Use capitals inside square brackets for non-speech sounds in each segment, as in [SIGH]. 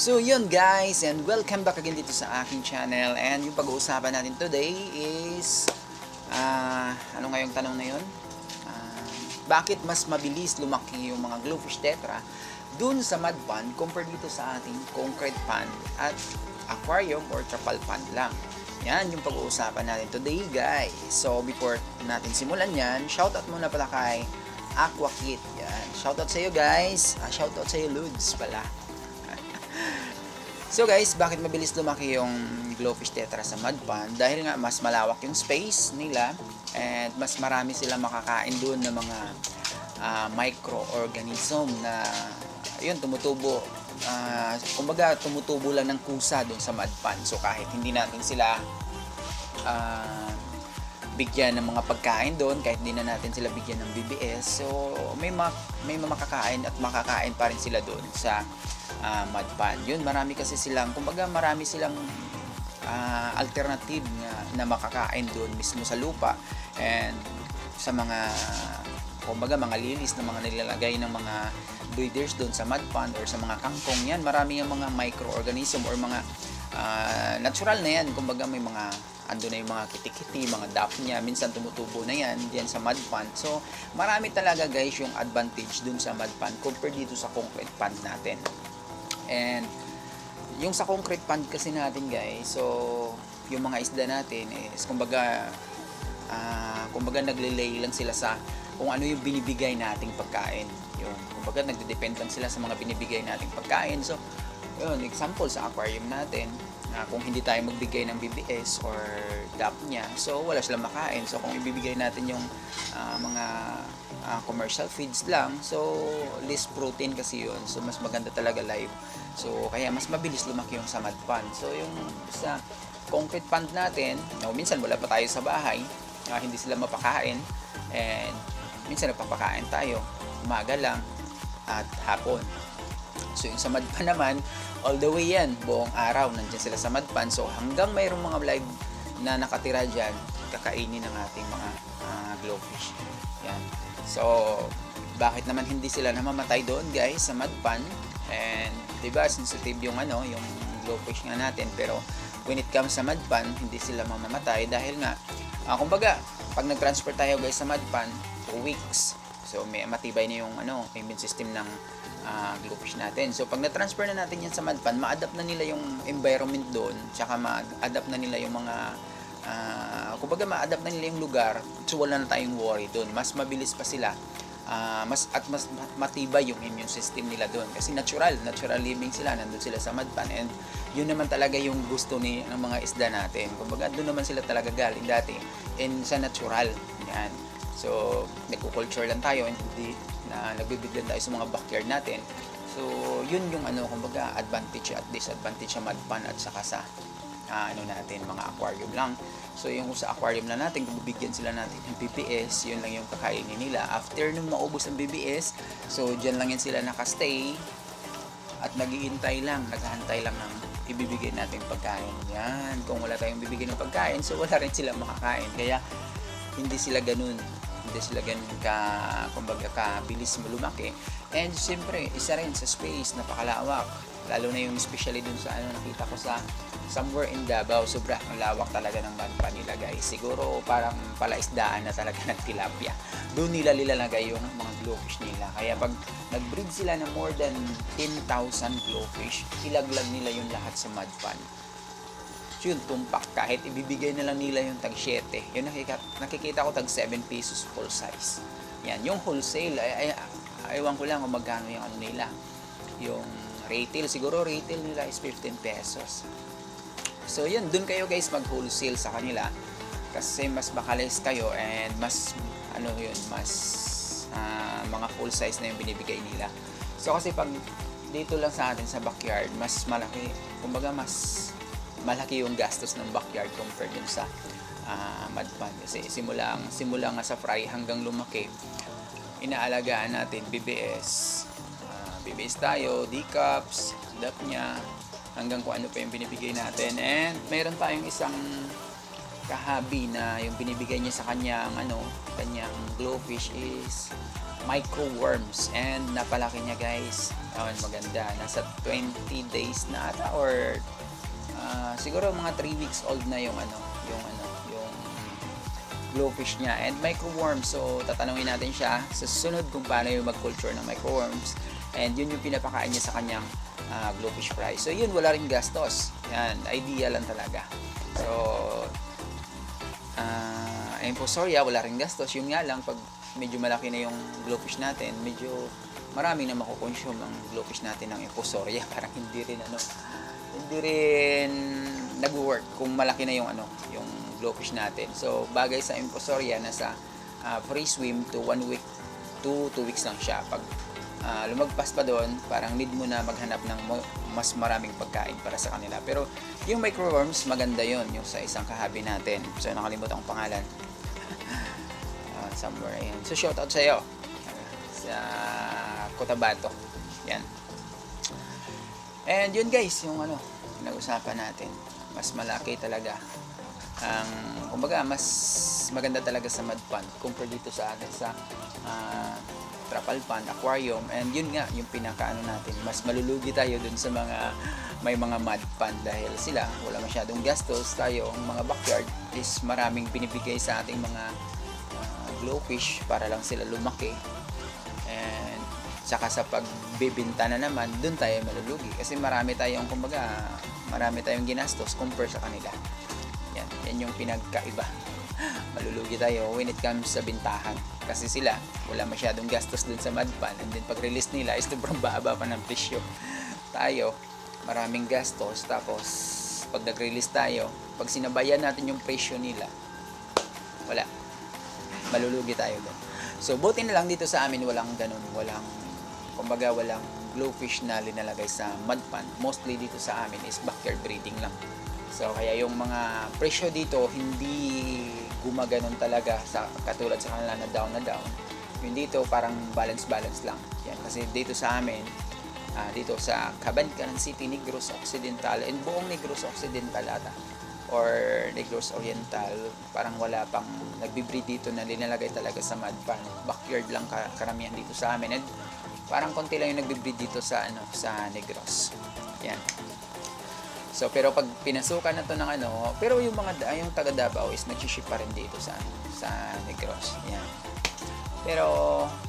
So yun guys, and welcome back again dito sa aking channel. And yung pag-uusapan natin today is, ah, ano nga yung tanong na yun? Ah, bakit mas mabilis lumaki yung mga glowfish tetra dun sa mud pond compared dito sa ating concrete pond at aquarium or trapal pond lang. Yan yung pag-uusapan natin today guys. So before natin simulan yan, shoutout muna pala kay Aquakit. Yan. Shoutout sa iyo guys. Ah, shoutout sa iyo Ludes pala. So guys, bakit mabilis lumaki yung glowfish tetra sa mud pond? Dahil nga mas malawak yung space nila and mas marami sila makakain doon ng mga ah, microorganism na yun tumutubo ah, kumbaga tumutubo lang ng kusa doon sa mud pond. So kahit hindi natin sila ah, bigyan ng mga pagkain doon kahit hindi na natin sila bigyan ng BBS so may ma- may makakain at makakain pa rin sila doon sa ah, mud pond yun marami kasi silang kumbaga marami silang ah, alternative na, na makakain doon mismo sa lupa and sa mga kumbaga mga lilis na mga nilalagay ng mga breeders doon sa mud pond or sa mga kangkong yan marami yung mga microorganism or mga ah, natural na yan kumbaga may mga ando na yung mga kitikiti, mga daphnia, minsan tumutubo na yan diyan sa mud pond. So, marami talaga guys yung advantage dun sa mud pond compared dito sa concrete pond natin. And yung sa concrete pond kasi natin guys, so yung mga isda natin is kumbaga ah kumbaga nagle-lay lang sila sa kung ano yung binibigay nating pagkain. Yun, kumbaga nagde-depend lang sila sa mga binibigay nating pagkain. So, yun, example sa aquarium natin, na kung hindi tayo magbigay ng BBS or DAP niya, so wala silang makain. So, kung ibibigay natin yung ah, mga ah, commercial feeds lang, so less protein kasi yun. So, mas maganda talaga live. So, kaya mas mabilis lumaki yung sa mud pond. So, yung sa concrete pond natin, no, minsan wala pa tayo sa bahay, ah, hindi sila mapakain, and minsan nagpapakain tayo, umaga lang, at hapon. So yung sa Madpan naman, all the way yan, buong araw nandiyan sila sa Madpan. So hanggang mayroong mga live na nakatira dyan, kakainin ng ating mga ah, glowfish. Yan. So, bakit naman hindi sila namamatay doon guys sa Madpan? And 'di ba sensitive yung ano, yung glowfish nga natin pero when it comes sa Madpan, hindi sila mamamatay dahil nga ah, kumbaga, pag nag-transfer tayo guys sa Madpan, 2 weeks. So may matibay na yung ano, immune system ng ah, glowfish natin. So pag na-transfer na natin yan sa Madpan, ma-adapt na nila yung environment doon, tsaka ma-adapt na nila yung mga ah, kumbaga ma-adapt na nila yung lugar, so wala na tayong worry doon. Mas mabilis pa sila. ah, mas at mas matibay yung immune system nila doon kasi natural, natural living sila, nandun sila sa Madpan and yun naman talaga yung gusto ni ng mga isda natin. Kumbaga doon naman sila talaga galing dati and sa natural. Yan. So, nagko-culture lang tayo and hindi na nagbibigyan tayo sa mga backyard natin. So, yun yung ano, kumbaga, advantage at disadvantage sa madpan at saka sa ah, ano natin, mga aquarium lang. So, yung sa aquarium na natin, kung bibigyan sila natin ng BBS, yun lang yung kakainin nila. After nung maubos ang BBS, so, dyan lang yan sila nakastay at naghihintay lang, naghahantay lang ng ibibigay natin pagkain. Yan, kung wala tayong bibigyan ng pagkain, so wala rin sila makakain. Kaya, hindi sila ganun hindi sila ganun ka kumbaga kabilis mo lumaki and siyempre isa rin sa space napakalawak lalo na yung especially dun sa ano nakita ko sa somewhere in Davao sobra ang lawak talaga ng banpa nila guys siguro parang palaisdaan na talaga [LAUGHS] ng tilapia doon nila nilalagay yung mga glowfish nila kaya pag nag-breed sila ng more than 10,000 glowfish ilaglag nila yung lahat sa mud pond yun, tumpak. Kahit ibibigay na lang nila yung tag 7. Yung nakikita, nakikita ko tag 7 pesos full size. Yan, yung wholesale, ay, ay, aywan ko lang kung magkano yung ano nila. Yung retail, siguro retail nila is 15 pesos. So yun, dun kayo guys mag-wholesale sa kanila. Kasi mas makalis kayo and mas, ano yun, mas ah, mga full size na yung binibigay nila. So kasi pag dito lang sa atin sa backyard, mas malaki, kumbaga mas malaki yung gastos ng backyard compared dun sa uh, mud pond. Kasi simulang, simula nga sa fry hanggang lumaki, inaalagaan natin BBS. BBS tayo, D-cups, dap niya, hanggang kung ano pa yung binibigay natin. And mayroon tayong isang kahabi na yung binibigay niya sa kanyang ano, kanyang glowfish is micro worms and napalaki niya guys. Ayun, maganda. Nasa 20 days na ata or ah, siguro mga 3 weeks old na yung ano, yung ano, yung glowfish niya and microworms. So, tatanungin natin siya sa susunod kung paano yung mag-culture ng microworms. And yun yung pinapakain niya sa kanyang ah, glowfish fry. So, yun, wala rin gastos. Yan, idea lang talaga. So, ah, ayun po, sorry ah, wala rin gastos. Yun nga lang, pag medyo malaki na yung glowfish natin, medyo maraming na makukonsume ang glowfish natin ng Emposoria. [LAUGHS] Parang hindi rin ano, hindi rin nag-work kung malaki na yung ano, yung glowfish natin. So, bagay sa Emposoria, nasa ah, free swim to 1 week to 2 weeks lang siya. Pag ah, lumagpas pa doon, parang need mo na maghanap ng mas maraming pagkain para sa kanila. Pero yung microworms, maganda yon yung sa isang kahabi natin. So, nakalimutan kong pangalan. [LAUGHS] Ah, somewhere, ayan. So, shoutout sa iyo. Sa Cotabato. Yan. And yun guys, yung ano, pinag-usapan natin. Mas malaki talaga. Ang, kumbaga, mas maganda talaga sa mud pond compare dito sa atin sa ah, trapal pond, aquarium. And yun nga, yung pinaka-ano natin. Mas malulugi tayo dun sa mga may mga mud pond dahil sila wala masyadong gastos. Tayo, ang mga backyard is maraming binibigay sa ating mga ah, glowfish para lang sila lumaki. And saka sa pagbibinta na naman, dun tayo malulugi. Kasi marami tayong, kumbaga, marami tayong ginastos compare sa kanila. Yan, yan yung pinagkaiba. Malulugi tayo when it comes sa bintahan. Kasi sila, wala masyadong gastos dun sa madpan. And then pag-release nila, is sobrang baba pa ng presyo. Tayo, maraming gastos. Tapos, pag nag-release tayo, pag sinabayan natin yung presyo nila, wala. Malulugi tayo doon. So, buti na lang dito sa amin walang ganun, walang, kumbaga walang glowfish na linalagay sa mud pond. Mostly dito sa amin is backyard breeding lang. So, kaya yung mga presyo dito hindi gumaganon talaga sa katulad sa kanila na down na down. Yung dito parang balance-balance lang. Yan. Kasi dito sa amin, ah, dito sa Cabancanan City, Negros Occidental, and buong Negros Occidental ata or Negros Oriental, parang wala pang nagbibreed dito na linalagay talaga sa mud pan. Backyard lang ka- karamihan dito sa amin. And parang konti lang yung nagbibreed dito sa ano sa Negros. Yan. So pero pag pinasukan na to ng ano, pero yung mga da- yung taga Davao is nag-ship pa rin dito sa sa Negros. Yan. Pero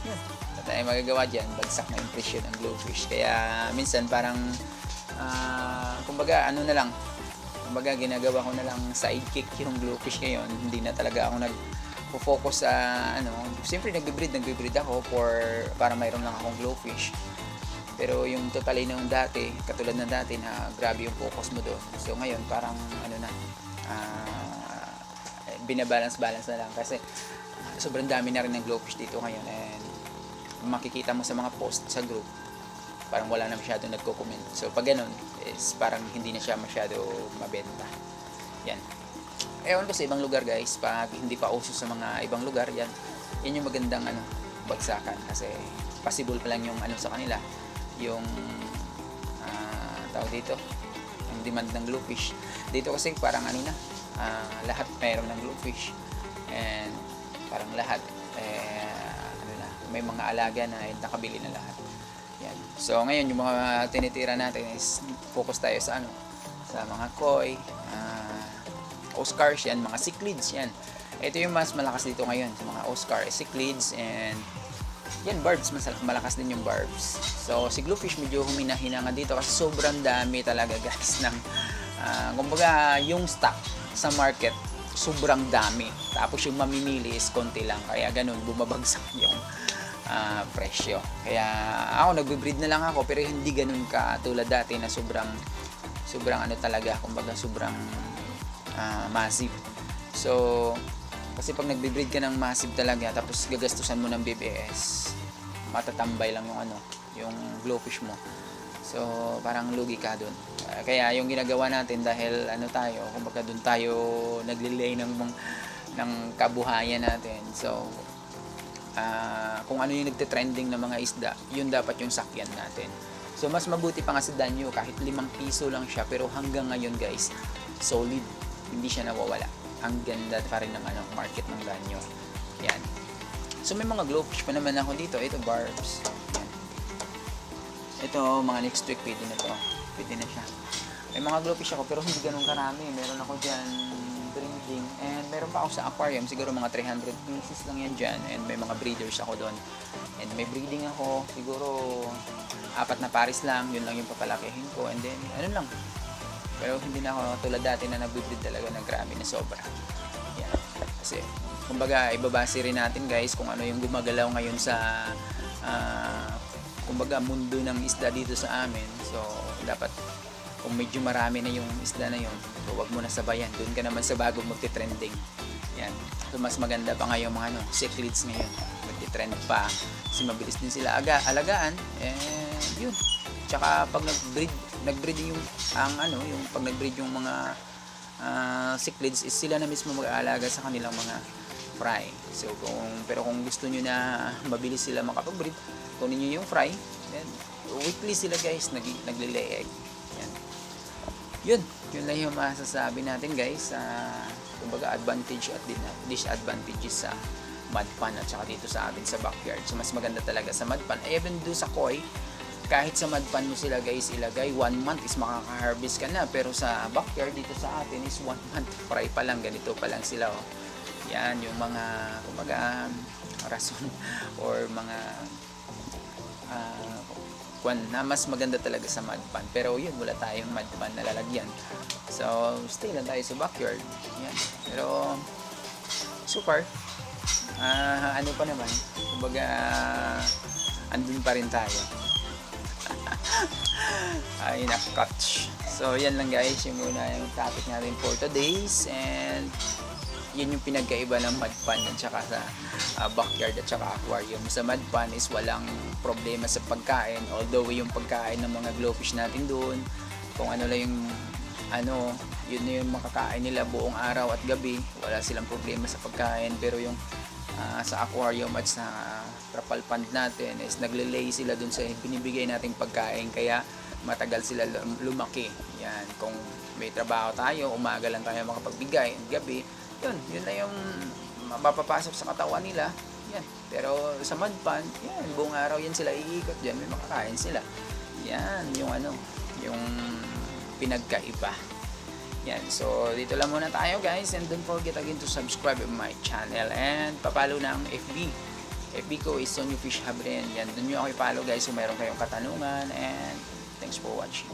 yun, wala tayong magagawa diyan, bagsak na yung presyo ng glowfish. Kaya minsan parang ah, kumbaga ano na lang, kumbaga ginagawa ko na lang sidekick yung glowfish ngayon hindi na talaga ako nag focus sa ano siyempre nagbe-breed nagbe-breed ako for para mayroon lang akong glowfish pero yung totally nung dati katulad ng dati na grabe yung focus mo doon so ngayon parang ano na ah, binabalance-balance na lang kasi sobrang dami na rin ng glowfish dito ngayon and makikita mo sa mga post sa group parang wala na masyado nagko-comment. So, pag ganun, is parang hindi na siya masyado mabenta. Yan. Ewan ko sa ibang lugar guys, pag hindi pa uso sa mga ibang lugar, yan, yan yung magandang ano, bagsakan. Kasi possible pa lang yung ano sa kanila, yung ah, tawag dito, yung demand ng glowfish. Dito kasi parang ano na, ah, lahat mayroon ng glowfish. And parang lahat, eh, ano na, may mga alaga na eh, nakabili na lahat. Yan. So ngayon yung mga tinitira natin is focus tayo sa ano, sa mga koi, ah, Oscars yan, mga cichlids yan. Ito yung mas malakas dito ngayon, sa mga Oscar, cichlids and yan barbs, mas malakas din yung barbs. So si Glowfish medyo humina-hina nga dito kasi sobrang dami talaga [LAUGHS] guys ng ah, kumbaga yung stock sa market sobrang dami. Tapos yung mamimili is konti lang. Kaya ganun, bumabagsak [LAUGHS] yung ah, presyo. Kaya ako nagbe-breed na lang ako pero hindi ganun ka tulad dati na sobrang sobrang ano talaga, kumbaga sobrang ah, massive. So kasi pag nagbe-breed ka ng massive talaga tapos gagastusan mo ng BBS, matatambay lang yung ano, yung glowfish mo. So, parang lugi ka doon. kaya yung ginagawa natin dahil ano tayo, kumbaga doon tayo naglilay ng ng kabuhayan natin. So, ah, kung ano yung nagte-trending na mga isda, yun dapat yung sakyan natin. So, mas mabuti pa nga si Danyo, kahit limang piso lang siya, pero hanggang ngayon guys, solid. Hindi siya nawawala. Ang ganda pa rin ng ano, market ng Danyo. Yan. So may mga glowfish pa naman ako dito. Ito barbs. Yan. Ito mga next week pwede na to. Pwede na siya. May mga glowfish ako pero hindi ganun karami. Meron ako dyan breeding and meron pa ako sa aquarium siguro mga 300 pieces lang yan dyan and may mga breeders ako doon and may breeding ako siguro apat na pares lang yun lang yung papalakihin ko and then ano lang pero hindi na ako tulad dati na nag-breed talaga ng grabe na sobra yan kasi kumbaga ibabase rin natin guys kung ano yung gumagalaw ngayon sa ah, kumbaga mundo ng isda dito sa amin so dapat kung medyo marami na yung isda na yun, so wag mo na sabayan. Doon ka naman sa bagong magti-trending. Yan. So mas maganda pa ngayon mga ano, cichlids ngayon. Magti-trend pa. Kasi mabilis din sila aga, alagaan. And yun. Tsaka pag nag-breed, nag-breed yung ang ano, yung pag nag-breed yung mga uh, cichlids is sila na mismo mag-aalaga sa kanilang mga fry. So kung pero kung gusto niyo na [LAUGHS] mabilis sila makapag-breed, kunin niyo yung fry. Then weekly sila guys nag naglilay egg. Yan yun, yun lang yung masasabi natin guys sa kumbaga advantage at disadvantages sa mud pan at saka dito sa atin sa backyard. So mas maganda talaga sa mud pan. Even do sa koi, kahit sa mud pan mo sila guys ilagay, one month is makaka-harvest ka na. Pero sa backyard dito sa atin is one [LAUGHS] month. Fry pa lang, ganito pa lang sila. Oh. Yan, yung mga kumbaga [LAUGHS] rason or mga ah, kwan na mas maganda talaga sa mud pan. Pero yun, wala tayong mud pan na lalagyan. So, stay lang tayo sa backyard. Yan. Pero, super. Ah, ano pa naman, kumbaga, andun pa rin tayo. Ay, nakakatch. So, yan lang guys, yung muna yung topic natin for today's. And, yun yung pinagkaiba ng mud pan at saka sa uh, backyard at saka aquarium. Sa mud pan is walang problema sa pagkain. Although yung pagkain ng mga glowfish natin doon, kung ano lang yung ano, yun na yung makakain nila buong araw at gabi. Wala silang problema sa pagkain. Pero yung ah, sa aquarium at sa trapal pond natin is naglilay sila dun sa binibigay nating pagkain. Kaya matagal sila lum- lumaki. Yan, kung may trabaho tayo, umaga lang tayo makapagbigay, gabi, yun, yun na yung mapapasok sa katawan nila. Yan. Pero sa mud pan, yan, buong araw yan sila iikot dyan, may makakain sila. Yan, yung ano, yung pinagkaiba. Yan, so dito lang muna tayo guys and don't forget again to subscribe my channel and papalo na FB. FB ko is Sonyo Fish Hub rin. Yan, dun nyo ako i-follow guys kung meron kayong katanungan and thanks for watching.